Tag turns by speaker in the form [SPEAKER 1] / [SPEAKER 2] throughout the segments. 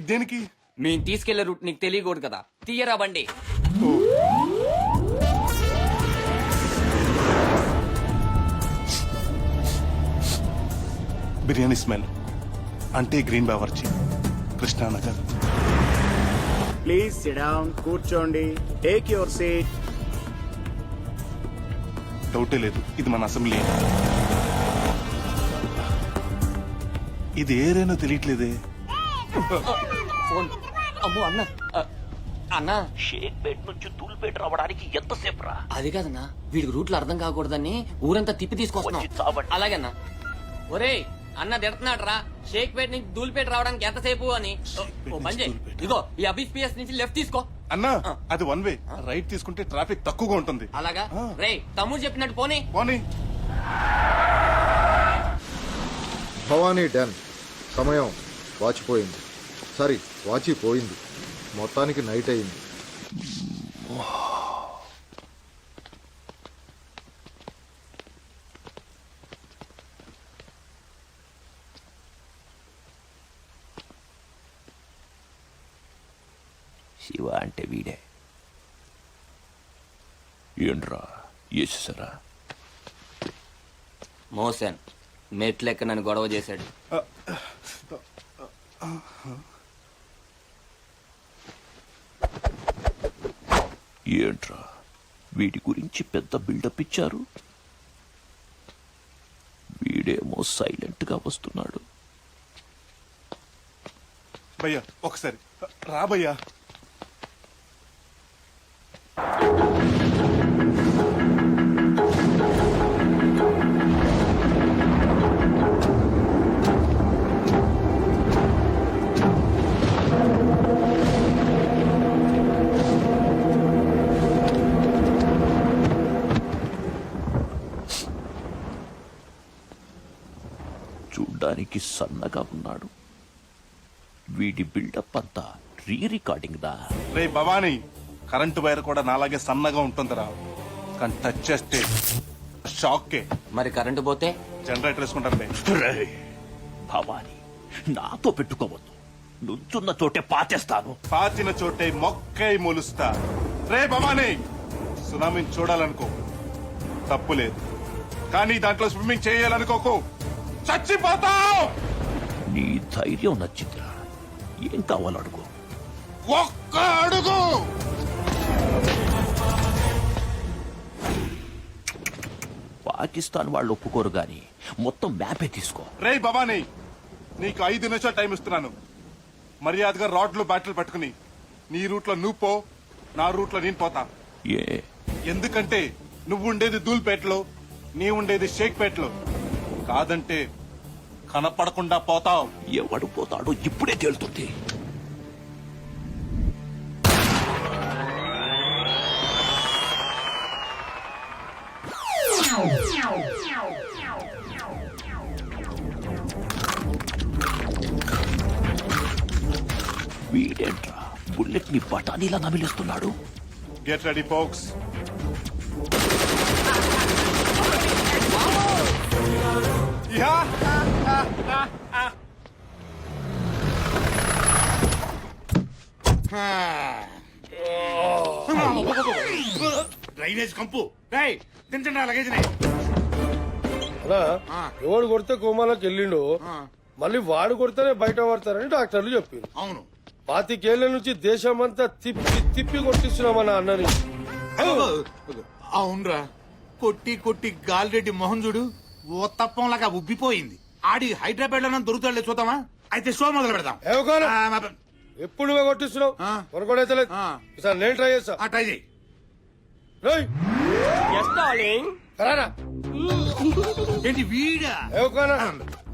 [SPEAKER 1] ఇది దేనికి?
[SPEAKER 2] మేము తీసుకెళ్ళే రూట్ నీకు తెలియకూడదు కదా. తీయరా బండి.
[SPEAKER 1] బిర్యానీ స్మెల్. అంటే green Bawarchi Krishnanagar
[SPEAKER 3] please sit down కూర్చోండి. టేక్ యువర్ సీట్
[SPEAKER 1] డౌటే లేదు. ఇది మన అసెంబ్లీ. ఇది ఏరేనో తెలియట్లేదే.
[SPEAKER 2] ఫోన్. అమ్మో అన్న. అన్న.
[SPEAKER 4] షేక్ పేట్ నుంచి తూల్పేట రావడానికి ఎంతసేపు రా
[SPEAKER 2] అది కాదన్నా. వీడికి రూట్లు అర్థం కాకూడదని ఊరంతా తిప్పి. తీసుకొస్తున్నాం. అలాగే అన్న. ఒరే అన్న తిడుతున్నాడు రా షేక్ పేట్ నుంచి దూల్పేట రావడానికి ఎంతసేపు అని. ఓ, ఇగో ఈ అబిస్ పిఎస్ నుంచి లెఫ్ట్ తీసుకో.
[SPEAKER 1] అన్నా అది వన్ వే. రైట్ తీసుకుంటే ట్రాఫిక్ తక్కువగా ఉంటుంది.
[SPEAKER 2] అలాగా. రే తమ్ముడు చెప్పినట్టు పోనీ.
[SPEAKER 1] పోనీ.
[SPEAKER 5] భవానీ డన్. సమయం వాచిపోయింది. సారీ వాచిపోయింది మొత్తానికి నైట్ అయింది.
[SPEAKER 4] శివ అంటే వీడే. ఏంట్రా వేసేసారా
[SPEAKER 2] మోసన్ మెట్లెక్క నన్ను గొడవ చేశాడు.
[SPEAKER 4] ఏంట్రా? వీడి గురించి పెద్ద బిల్డప్ ఇచ్చారు? వీడేమో సైలెంట్గా వస్తున్నాడు.
[SPEAKER 1] భయ్యా ఒకసారి. రా
[SPEAKER 4] చూడ్డానికి సన్నగా ఉన్నాడు. వీడి బిల్డప్ అంతా రీ రికార్డింగ్ దా.
[SPEAKER 1] రే భవానీ కరెంటు వైర్ కూడా నాలాగే సన్నగా ఉంటుందిరా. కానీ టచ్ చేస్తే షాక్కే.
[SPEAKER 2] మరి కరెంటు పోతే?
[SPEAKER 1] జనరేటర్ వేసుకుంటారులే
[SPEAKER 4] భవాని నాతో పెట్టుకోవద్దు. నుంచున్న చోటే పాతేస్తాను.
[SPEAKER 1] పాతిన చోటే మొక్కై మొలుస్తా. రే భవానీ సునామీని చూడాలనుకో. తప్పు లేదు. కానీ దాంట్లో స్విమ్మింగ్ చేయాలనుకోకు. చచ్చిపోతావు!
[SPEAKER 4] నీ ధైర్యం నచ్చిందిరా. ఏం కావాలడుగు
[SPEAKER 1] ఒక్క అడుగు!
[SPEAKER 4] పాకిస్తాన్ వాళ్ళు ఒప్పుకోరు గాని మొత్తం మ్యాపే తీసుకో.
[SPEAKER 1] రే భవానీ నీకు ఐదు నిమిషాలు టైం ఇస్తున్నాను. మర్యాదగా రాడ్లు బ్యాటలు పట్టుకుని నీ రూట్లో నువ్వు పో నా రూట్లో నేను పోతా.
[SPEAKER 4] ఏ?
[SPEAKER 1] ఎందుకంటే నువ్వు ఉండేది దూల్పేటలో నీ ఉండేది షేక్పేటలో కాదంటే కనపడకుండా పోతావు.
[SPEAKER 4] ఎవడు పోతాడో ఇప్పుడే తేలుతుంది. వీడేంట్రా? బుల్లెట్ని బఠానీలా నమిలేస్తున్నాడు?
[SPEAKER 1] గెట్ రెడీ ఫోక్స్
[SPEAKER 6] డ్రైనేజ్ కంపు. రై తింటండి లగేజ్
[SPEAKER 7] అలా ఎవడు కొడితే కోమాలోకి వెళ్ళిండు మళ్ళీ వాడు కొడితేనే బయట పడతారని డాక్టర్లు చెప్పిండు
[SPEAKER 6] అవును.
[SPEAKER 7] పాతికేళ్ళ నుంచి దేశమంతా తిప్పి తిప్పి కొట్టిస్తున్నామన్న అన్నని.
[SPEAKER 6] అవునరా. కొట్టి కొట్టి గాలిరెడ్డి మోహన్ చూడు. ఓ తప్పంలాగా ఉబ్బిపోయింది. ఆడి హైదరాబాద్లో దొరుకుతాడులే చూద్దామా? అయితే షో మొదలు పెడదాం.
[SPEAKER 7] ఎప్పుడు నువ్వే కొట్టిస్తున్నావు? నేను ట్రై చేస్తా.
[SPEAKER 6] ట్రై చేయి. ఏంటి వీడా?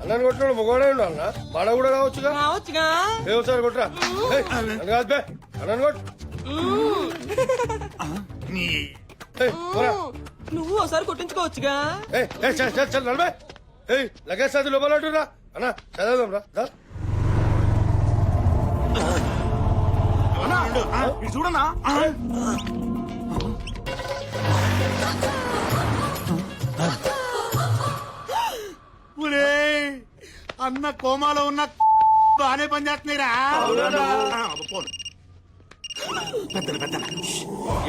[SPEAKER 7] అన్నని కొట్టినాడు మొగోడే ఉండాలనా మాడ కూడా కావచ్చుగా?
[SPEAKER 8] కావచ్చుగా.
[SPEAKER 7] ఏ ఒకసారి కొట్టరా. కాదు అన్నని కొట్టు.
[SPEAKER 6] నీ
[SPEAKER 7] ఏయ్, పోరా.
[SPEAKER 8] నువ్వు ఒకసారి కొట్టించుకోవచ్చుగా.
[SPEAKER 7] ఏయ్, ఏయ్, చల్ చల్ చల్ నలభై ఏయ్ లగేజ్ అది అన్న చదవదాం రా దా.
[SPEAKER 6] ఒరేయ్, అన్న కోమాలో ఉన్న బాగానే పనిచేస్తున్నాయిరా పోను. పెద్దలు పెద్దలు.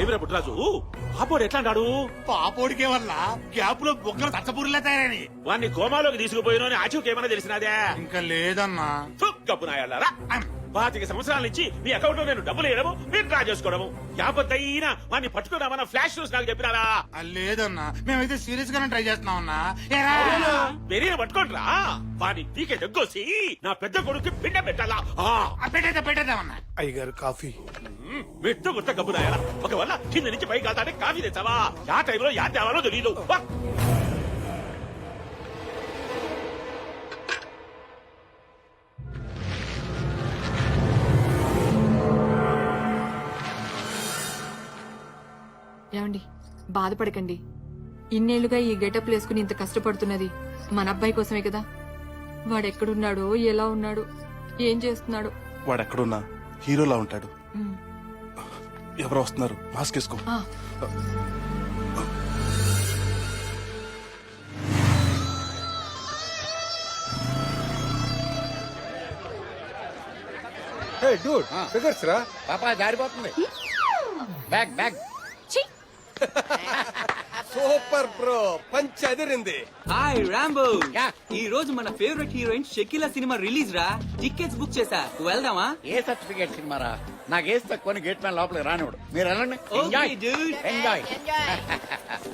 [SPEAKER 9] ఏమిరా పుట్టరాజు అప్పుడు ఎట్లా అన్నాడు
[SPEAKER 6] పాపోడికే వల్ల గ్యాప్లో బొక్కలు తచ్చపూరిలా తయారని
[SPEAKER 9] వాడిని కోమాలోకి తీసుకుపోయిన ఆచూకి ఏమైనా తెలిసినదే?
[SPEAKER 6] ఇంకా లేదన్నా.
[SPEAKER 9] కప్పు నాయాలరా. పాతిక సంవత్సరాల నుంచి మీ అకౌంట్లో నేను డబ్బులు వేయడము మీరు డ్రా చేసుకోవడము. యాపత్తైనా వాడిని పట్టుకున్నామన్న ఫ్లాష్ న్యూస్ నాకు చెప్పినారా
[SPEAKER 6] ఆ, లేదన్నా. మేమైతే సీరియస్ గానే ట్రై చేస్తున్నాం అన్నా. ఏరా?
[SPEAKER 9] పెరిగిన పట్టుకోండిరా. వాడి పీకే దగ్గొసి నా పెద్ద కొడుకు పిండ పెట్టాలా? ఆ,
[SPEAKER 6] ఆ, పెట్టేద్దాం
[SPEAKER 7] అయ్యగారు కాఫీ.
[SPEAKER 9] మ్, మెట్టు గుర్త కప్పు నాయాలా ఒకవేళ కింద నుంచి పైకి వెళ్తాడే కాఫీ తెచ్చావా? ఆ టైంలో యా తేవాలో తెలియదు వా.
[SPEAKER 10] బాధపడకండి. ఇన్నేళ్ళుగా ఈ గెటప్ వేసుకుని ఇంత కష్టపడుతున్నది మన అబ్బాయి కోసమే కదా. వాడెక్కడున్నాడో ఎలా ఉన్నాడు ఏం చేస్తున్నాడు.
[SPEAKER 1] వాడు ఎక్కడున్నా హీరోలా ఉంటాడు. ఎవరో వస్తున్నారు మాస్క్ వేసుకో.
[SPEAKER 7] ఫిగర్స్ రా.
[SPEAKER 2] పాపా జారిపోతుంది. Bag bag
[SPEAKER 7] super bro punch అదిరింది.
[SPEAKER 8] Hi Rambo. ఈ రోజు మన favourite heroine Shakeela cinema release రా టికెట్స్ బుక్ చేసా వెళ్దామా?
[SPEAKER 2] ఏ సర్టిఫికేట్ సినిమారా నాకు ఏసి తక్కువ గేట్ మ్యాన్ లోపలికి రానివాడు మీరు వెళ్ళండి. Enjoy
[SPEAKER 8] dude.
[SPEAKER 2] Enjoy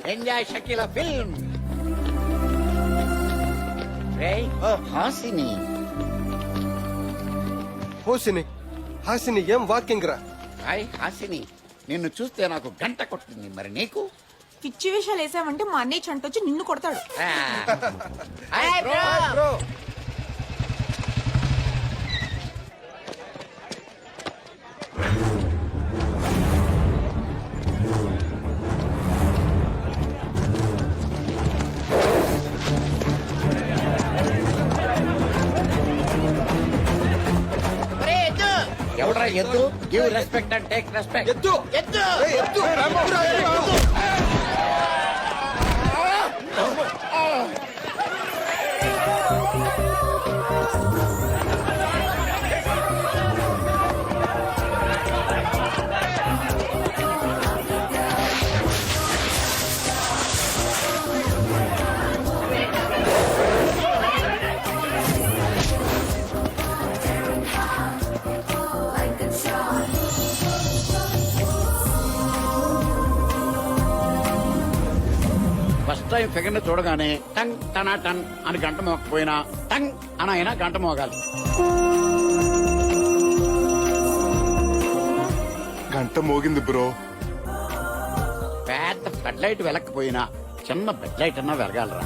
[SPEAKER 2] enjoy Shakeela film Hasini.
[SPEAKER 7] Hosini Hasini ఏం వాకింగ్ రా?
[SPEAKER 2] హాయ్ హాసిని. నిన్ను చూస్తే నాకు గంట కొట్టింది మరి నీకు?
[SPEAKER 10] పిచ్చి విషయాలు వేసావంటే మా అన్నయ్య చంటొచ్చి నిన్ను కొడతాడు.
[SPEAKER 2] ఎద్దు give respect and take respect
[SPEAKER 7] ఎద్దు
[SPEAKER 2] ఎద్దు
[SPEAKER 7] ఎద్దు రాంబో, ఎద్దు.
[SPEAKER 2] ఫస్ట్ టైం ఫిగర్ని చూడగానే టంగ్ టనా టన్ అని గంట మోకపోయినా టంగ్ అని అయినా గంట మోగాలి.
[SPEAKER 1] గంట మోగింది బ్రో.
[SPEAKER 2] పెద్ద బెడ్ లైట్ వెలకపోయినా చిన్న బెడ్ లైట్ అన్నా వెలగాలరా.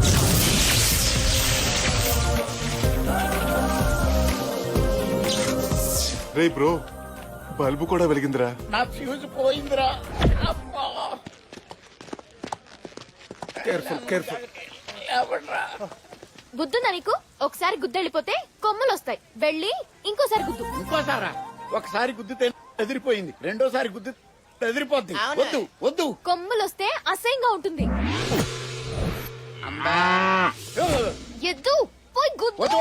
[SPEAKER 1] రే బ్రో బల్బు కూడా వెలిగిందిరా.
[SPEAKER 2] నా ఫ్యూజ్ పోయిందిరా.
[SPEAKER 7] Careful careful?
[SPEAKER 11] గుద్దుందా నీకు? ఒకసారి గుద్దెళ్ళిపోతే కొమ్ములు వస్తాయి వెళ్ళి ఇంకోసారి గుద్దు.
[SPEAKER 2] ఇంకోసారా? ఒకసారి గుద్దితే ఎదిరిపోయింది. రెండోసారి గుద్ది ఎదిరిపోద్ది. వద్దు వద్దు.
[SPEAKER 11] కొమ్ములు వస్తే అసహ్యంగా ఉంటుంది.
[SPEAKER 2] అమ్మా.
[SPEAKER 11] ఎద్దు పోయి గుద్దు.